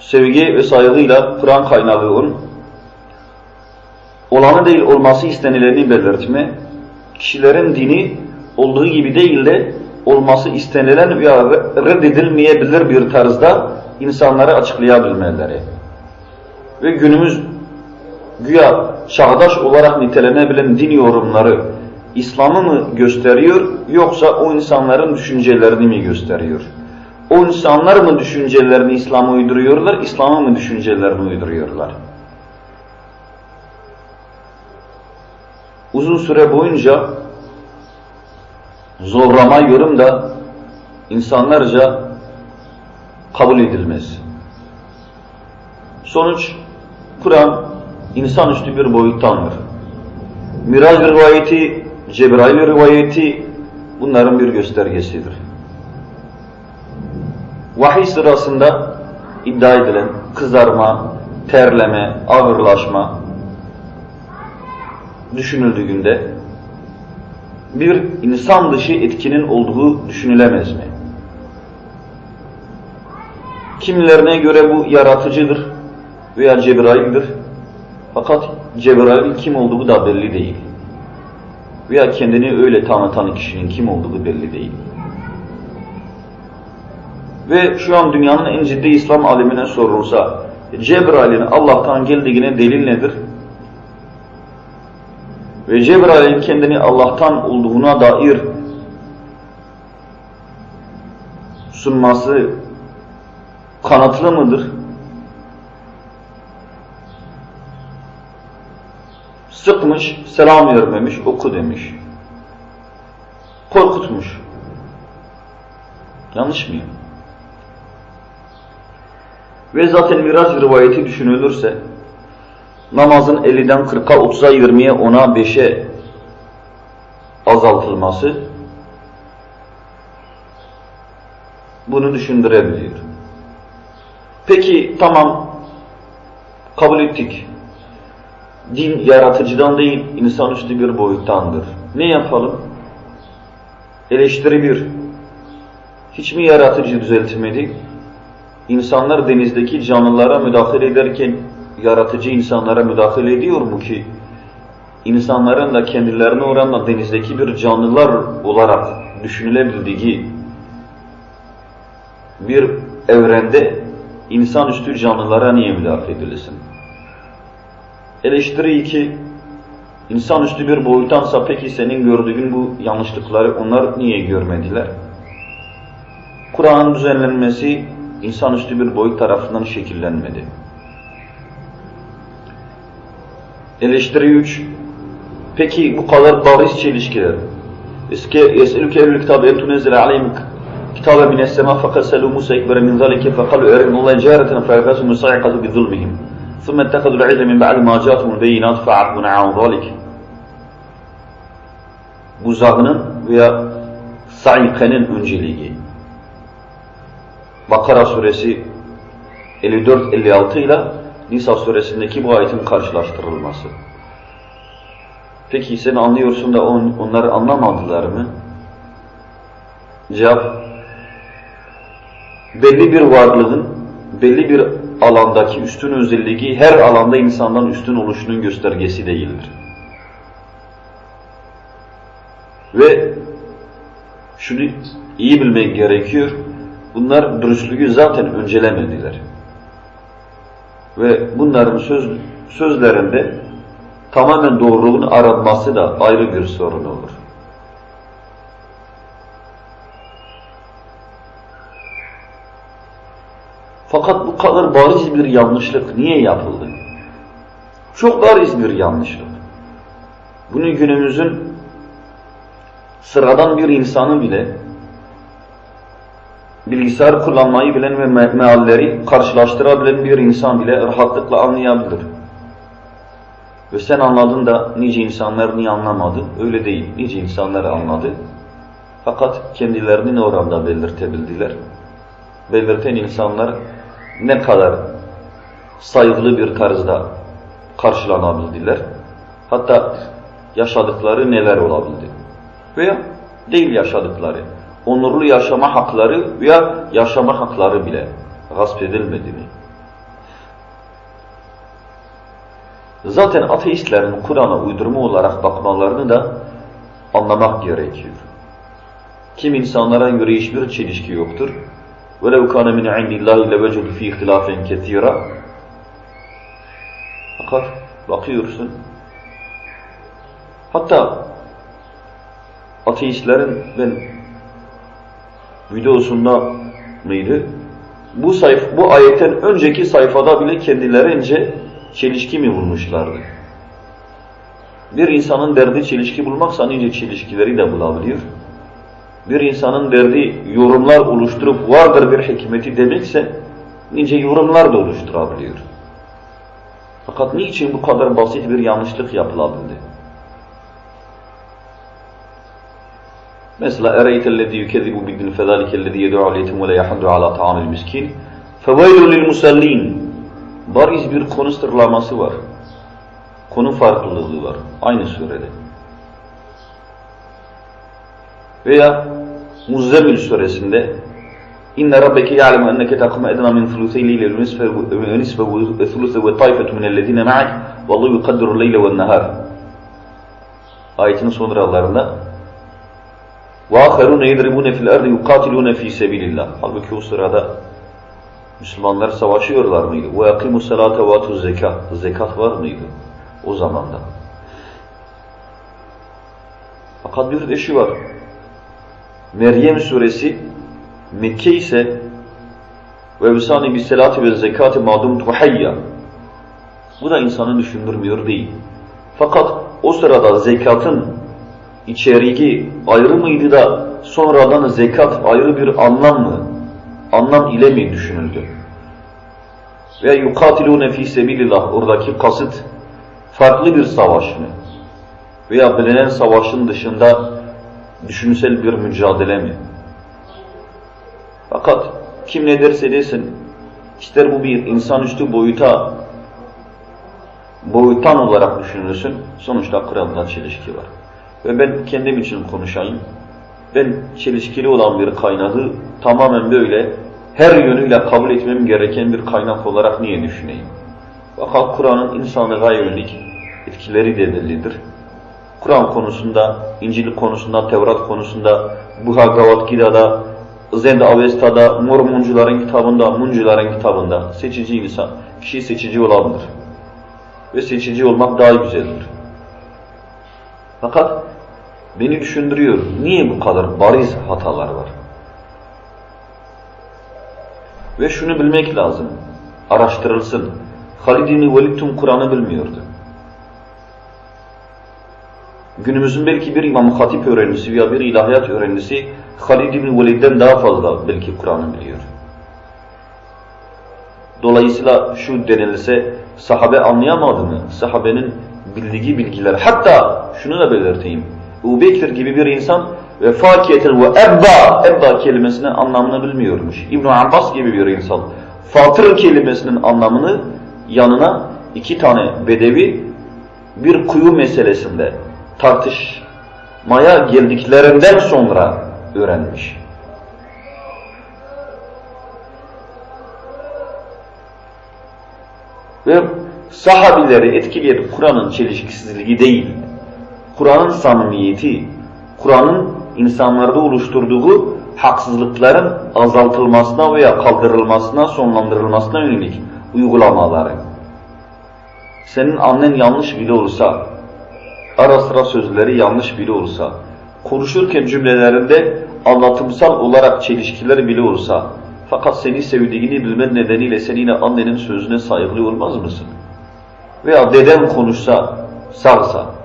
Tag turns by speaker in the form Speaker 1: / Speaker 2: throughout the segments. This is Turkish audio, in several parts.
Speaker 1: sevgi ve saygıyla Kur'an kaynağı olan olanı değil olması istenileni belirtme, kişilerin dini olduğu gibi değil de olması istenilen veya reddedilmeyebilir bir tarzda insanlara açıklayabilmeleri ve günümüz güya çağdaş olarak nitelenebilen din yorumları İslam'ı mı gösteriyor yoksa o insanların düşüncelerini mi gösteriyor? O insanlar mı düşüncelerini İslam'a uyduruyorlar, İslam'a mı düşüncelerini uyduruyorlar? Uzun süre boyunca zorlama yorum da insanlarca kabul edilmez. Sonuç, Kur'an insanüstü bir boyuttandır. Miraç rivayeti, Cebrail rivayeti bunların bir göstergesidir. Vahiy sırasında iddia edilen kızarma, terleme, ağırlaşma düşünüldüğünde bir insan dışı etkinin olduğu düşünülemez mi? Kimilerine göre bu yaratıcıdır veya Cebrail'dir. Fakat Cebrail'in kim olduğu da belli değil. Veya kendini öyle tanıtan kişinin kim olduğu belli değil. Ve şu an dünyanın en ciddi İslam alemine sorulsa, Cebrail'in Allah'tan geldiğine delil nedir? Ve Cebrail'in kendini Allah'tan olduğuna dair sunması kanıtlı mıdır? Sıkmış, selam vermemiş, oku demiş. Korkutmuş. Yanlış mıyım? Ve zaten Miraç rivayeti düşünülürse namazın 50'den 40'a, 30'a, 20'ye, 10'a, 5'e azaltılması bunu düşündürebiliyor. Peki tamam kabul ettik. Din yaratıcıdan değil insanüstü bir boyuttandır. Ne yapalım? Eleştiri bir. Hiç mi yaratıcı düzeltmedi? İnsanlar denizdeki canlılara müdahale ederken yaratıcı insanlara müdahale ediyor mu ki? İnsanların da kendilerine oranla denizdeki bir canlılar olarak düşünülebildiği bir evrende insanüstü canlılara niye müdahale edilsin? Eleştiri 2 İnsanüstü bir boyutansa peki senin gördüğün bu yanlışlıkları onlar niye görmediler? Kur'an'ın düzenlenmesi insanüstü bir boyut tarafından şekillenmedi. Eleştiri 3 Peki bu kadar bariz çelişkiler Eski yeselüke ehlül kitabı en tunezzile aleyhim kitabe mines sema fekasselu Musa ekbere min zalike fekalu erin Allah careten fe'akasum musa'ikatu bi zulmihim ثم اتخذوا العزة من بعد ما جاءتهم البينات فعقبنا عن ذلك Buzağının veya Sa'ike'nin önceliği. Bakara suresi 54-56 ile Nisa suresindeki bu ayetin karşılaştırılması. Peki sen anlıyorsun da on, onları anlamadılar mı? Cevap, belli bir varlığın, belli bir alandaki üstün özelliği her alanda insandan üstün oluşunun göstergesi değildir. Ve şunu iyi bilmek gerekiyor, bunlar dürüstlüğü zaten öncelemediler. Ve bunların söz, sözlerinde tamamen doğruluğun aranması da ayrı bir sorun olur. Fakat bu kadar bariz bir yanlışlık niye yapıldı? Çok bariz bir yanlışlık. Bunu günümüzün sıradan bir insanı bile bilgisayar kullanmayı bilen ve me mealleri karşılaştırabilen bir insan bile rahatlıkla anlayabilir. Ve sen anladın da nice insanlar niye anlamadı? Öyle değil. Nice insanlar anladı. Fakat kendilerini ne oranda belirtebildiler? Belirten insanlar ne kadar saygılı bir tarzda karşılanabildiler. Hatta yaşadıkları neler olabildi. Veya değil yaşadıkları onurlu yaşama hakları veya yaşama hakları bile gasp edilmedi mi? Zaten ateistlerin Kur'an'a uydurma olarak bakmalarını da anlamak gerekiyor. Kim insanlara göre hiçbir çelişki yoktur. وَلَوْ كَانَ مِنْ عِنْدِ اللّٰهِ لَوَجُدُ ف۪ي اِخْتِلَافٍ كَثِيرًا Fakat bakıyorsun, hatta ateistlerin ben videosunda mıydı? Bu sayf bu ayetten önceki sayfada bile kendilerince çelişki mi bulmuşlardı? Bir insanın derdi çelişki bulmaksa nice çelişkileri de bulabilir. Bir insanın derdi yorumlar oluşturup vardır bir hikmeti demekse nice yorumlar da oluşturabiliyor. Fakat niçin bu kadar basit bir yanlışlık yapılabildi? Mesela اَرَيْتَ الَّذ۪ي يُكَذِّبُ بِالدِّنِ فَذَٰلِكَ الَّذ۪ي يَدُعُ الْيَتِمُ وَلَا يَحَدُّ عَلَى طَعَامِ الْمِسْكِينِ فَوَيْلٌ لِلْمُسَلِّينَ Bariz bir konu sırlaması var. Konu farklılığı var. Aynı surede. Veya Muzzemil suresinde İnne rabbeke ya'lemu enneke takuma edna min thuluthey leyle ve nisfe ve nisfe ve thuluthe ve tayfetu minellezine ma'ak vallahu yukaddiru leyle ve nehar Ayetin sonralarında وَآخَرُونَ يَدْرِبُونَ فِي الْأَرْضِ يُقَاتِلُونَ فِي سَبِيلِ اللّٰهِ Halbuki o sırada Müslümanlar savaşıyorlar mıydı? وَيَقِمُ السَّلَاةَ وَاتُوا zekat. Zekat var mıydı? O zamanda. Fakat bir de şu var. Meryem suresi Mekke ise ve visani bis selati ve zekati madum tuhayya. Bu da insanı düşündürmüyor değil. Fakat o sırada zekatın içeriği ayrı mıydı da sonradan zekat ayrı bir anlam mı? Anlam ile mi düşünüldü? Ve yukatilune fi sebilillah oradaki kasıt farklı bir savaş mı? Veya bilinen savaşın dışında düşünsel bir mücadele mi? Fakat kim ne derse desin, ister bu bir insanüstü boyuta boyutan olarak düşünülsün, sonuçta Kur'an'da çelişki var. Ve ben kendim için konuşayım. Ben çelişkili olan bir kaynağı tamamen böyle her yönüyle kabul etmem gereken bir kaynak olarak niye düşüneyim? Fakat Kur'an'ın insanlığa yönelik etkileri de bellidir. Kur'an konusunda, İncil konusunda, Tevrat konusunda, Bhagavad Gita'da, Zend Avesta'da, Mormoncuların kitabında, Muncuların kitabında seçici insan, kişi seçici olabilir. Ve seçici olmak daha güzeldir. Fakat beni düşündürüyor, niye bu kadar bariz hatalar var? Ve şunu bilmek lazım, araştırılsın. Halid tüm Kur'an'ı bilmiyordu. Günümüzün belki bir İmam Hatip öğrencisi veya bir ilahiyat öğrencisi Halid İbni Velid'den daha fazla belki Kur'an'ı biliyor. Dolayısıyla şu denilse sahabe anlayamadı mı? Sahabenin bildiği bilgiler. Hatta şunu da belirteyim. Ebu Bekir gibi bir insan ve fakiyeten ve ebba, ebba kelimesinin anlamını bilmiyormuş. İbn Abbas gibi bir insan fatır kelimesinin anlamını yanına iki tane bedevi bir kuyu meselesinde tartışmaya geldiklerinden sonra öğrenmiş. Ve sahabileri etkileyen Kur'an'ın çelişkisizliği değil, Kur'an'ın samimiyeti, Kur'an'ın insanlarda oluşturduğu haksızlıkların azaltılmasına veya kaldırılmasına, sonlandırılmasına yönelik uygulamaları. Senin annen yanlış bile olsa, ara sıra sözleri yanlış bile olsa, konuşurken cümlelerinde anlatımsal olarak çelişkiler bile olsa, fakat seni sevdiğini bilmen nedeniyle sen yine annenin sözüne saygılı olmaz mısın? Veya deden konuşsa, sağsa,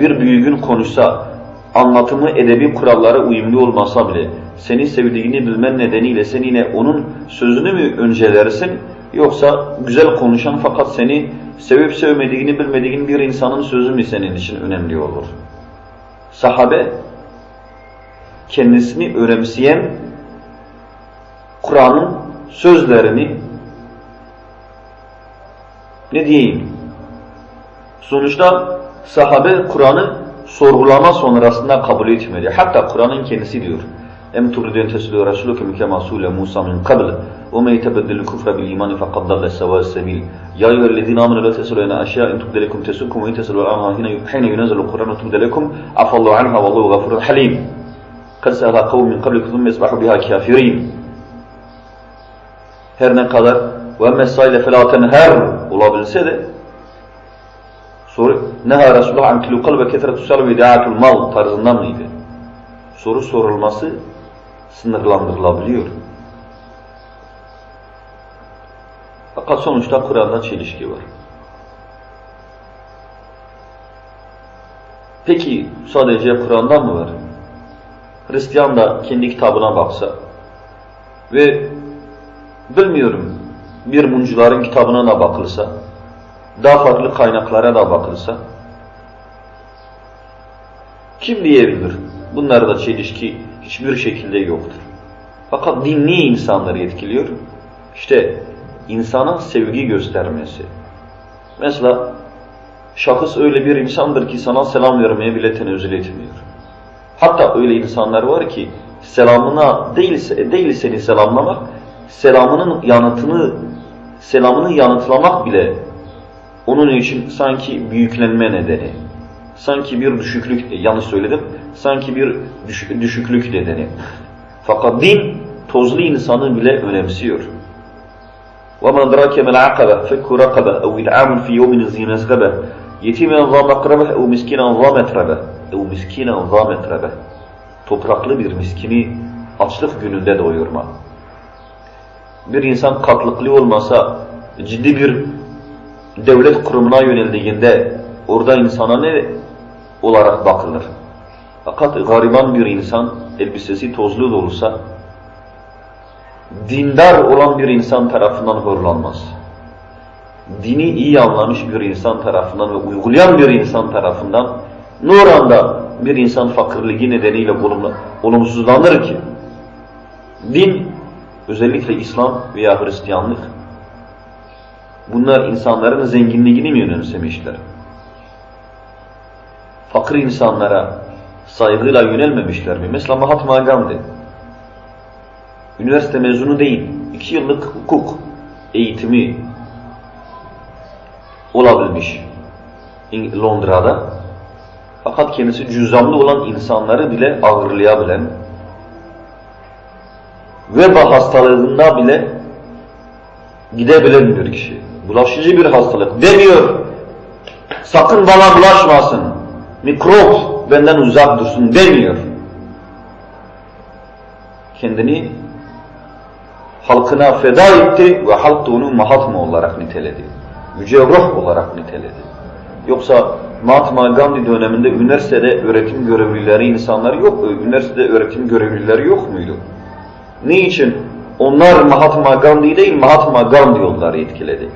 Speaker 1: bir büyüğün konuşsa, anlatımı edebi kurallara uyumlu olmasa bile, seni sevdiğini bilmen nedeniyle sen yine onun sözünü mü öncelersin, yoksa güzel konuşan fakat seni sevip sevmediğini bilmediğin bir insanın sözü mü senin için önemli olur? Sahabe, kendisini önemseyen, Kur'an'ın sözlerini ne diyeyim? Sonuçta sahabe Kur'an'ı sorgulama sonrasında kabul etmedi. Hatta Kur'an'ın kendisi diyor. Em turidun teslu rasuluke mükema sule Musa min qabl ve men yetebeddelu kufra bil iman faqad dalla sawa'is sabil. Ya eyyuhellezine amenu la teslu ana ashya in tubdelekum tesukum ve in teslu anha hina hina yunazzalu Kur'anu tubdelekum afallahu anha vallahu gafurun halim. Kad sehla kavm min qablikum thumma yasbahu biha kafirin. Her ne kadar ve messaile felaten her olabilse de soru neha Resulullah an kilukal ve ketretu sal ve idaatul mal tarzından mıydı? Soru sorulması sınırlandırılabiliyor. Fakat sonuçta Kur'an'da çelişki var. Peki sadece Kur'an'da mı var? Hristiyan da kendi kitabına baksa ve bilmiyorum bir muncuların kitabına da bakılsa, daha farklı kaynaklara da bakılsa, kim diyebilir? Bunlarda çelişki hiçbir şekilde yoktur. Fakat din niye insanları etkiliyor? İşte insana sevgi göstermesi. Mesela şahıs öyle bir insandır ki sana selam vermeye bile tenezzül etmiyor. Hatta öyle insanlar var ki selamına değilse, değil seni selamlamak, selamının yanıtını selamını yanıtlamak bile onun için sanki büyüklenme nedeni. Sanki bir düşüklük, yanlış söyledim, sanki bir düş, düşüklük nedeni. Fakat din tozlu insanı bile önemsiyor. وَمَنْ دَرَاكَ مَا الْعَقَبَةِ فَكُّ رَقَبَةِ اَوْ اِدْعَامٌ فِي يَوْمٍ ذِي مَزْغَبَةِ يَتِيمًا ذَا مَقْرَبَةِ اَوْ مِسْكِينًا ذَا مَتْرَبَةِ اَوْ مِسْكِينًا ذَا مَتْرَبَةِ Topraklı bir miskini açlık gününde doyurma. Bir insan katlıklı olmasa, ciddi bir devlet kurumuna yöneldiğinde orada insana ne olarak bakılır? Fakat gariban bir insan, elbisesi tozlu da olsa, dindar olan bir insan tarafından hırlanmaz. Dini iyi anlamış bir insan tarafından ve uygulayan bir insan tarafından ne oranda bir insan fakirliği nedeniyle olumsuzlanır ki? Din, özellikle İslam veya Hristiyanlık, bunlar insanların zenginliğini mi önemsemişler? Fakir insanlara saygıyla yönelmemişler mi? Mesela Mahatma Gandhi, üniversite mezunu değil, iki yıllık hukuk eğitimi olabilmiş Londra'da. Fakat kendisi cüzdanlı olan insanları bile ağırlayabilen, veba hastalığında bile gidebilen bir kişi. Bulaşıcı bir hastalık. Demiyor, sakın bana bulaşmasın, mikrop benden uzak dursun demiyor. Kendini halkına feda etti ve halk da onu Mahatma olarak niteledi. Yüce ruh olarak niteledi. Yoksa Mahatma Gandhi döneminde üniversitede öğretim görevlileri insanlar yok. Üniversitede öğretim görevlileri yok muydu? Niçin? Onlar Mahatma Gandhi değil, Mahatma Gandhi onları etkiledi.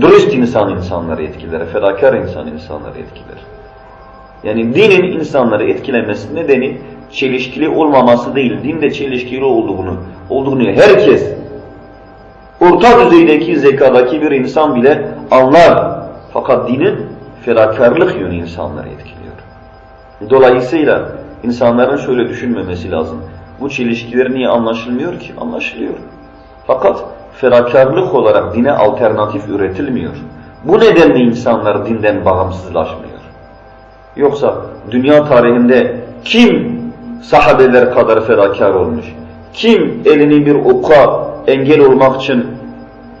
Speaker 1: Dürüst insan insanları etkiler, fedakar insan insanları etkiler. Yani dinin insanları etkilemesi nedeni çelişkili olmaması değil, dinde çelişkili olduğunu, olduğunu herkes orta düzeydeki zekadaki bir insan bile anlar. Fakat dinin fedakarlık yönü insanları etkiliyor. Dolayısıyla insanların şöyle düşünmemesi lazım. Bu çelişkiler niye anlaşılmıyor ki? Anlaşılıyor. Fakat fedakarlık olarak dine alternatif üretilmiyor. Bu nedenle insanlar dinden bağımsızlaşmıyor. Yoksa dünya tarihinde kim sahabeler kadar fedakar olmuş? Kim elini bir oka engel olmak için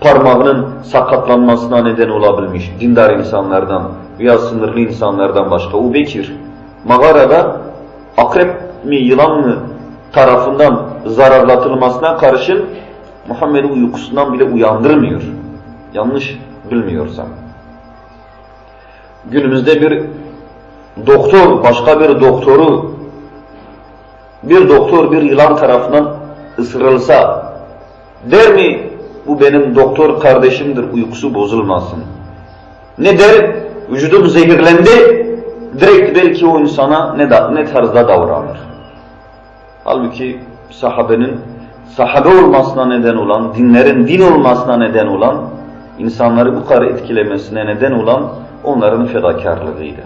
Speaker 1: parmağının sakatlanmasına neden olabilmiş dindar insanlardan veya sınırlı insanlardan başka? U Bekir mağarada akrep mi yılan mı tarafından zararlatılmasına karşın Muhammed'i uykusundan bile uyandırmıyor. Yanlış bilmiyorsam. Günümüzde bir doktor başka bir doktoru bir doktor bir yılan tarafından ısırılsa der mi bu benim doktor kardeşimdir uykusu bozulmasın. Ne der? Vücudum zehirlendi. Direkt belki o insana ne, da, ne tarzda davranır. Halbuki sahabenin sahabe olmasına neden olan, dinlerin din olmasına neden olan, insanları bu kadar etkilemesine neden olan onların fedakarlığıydı.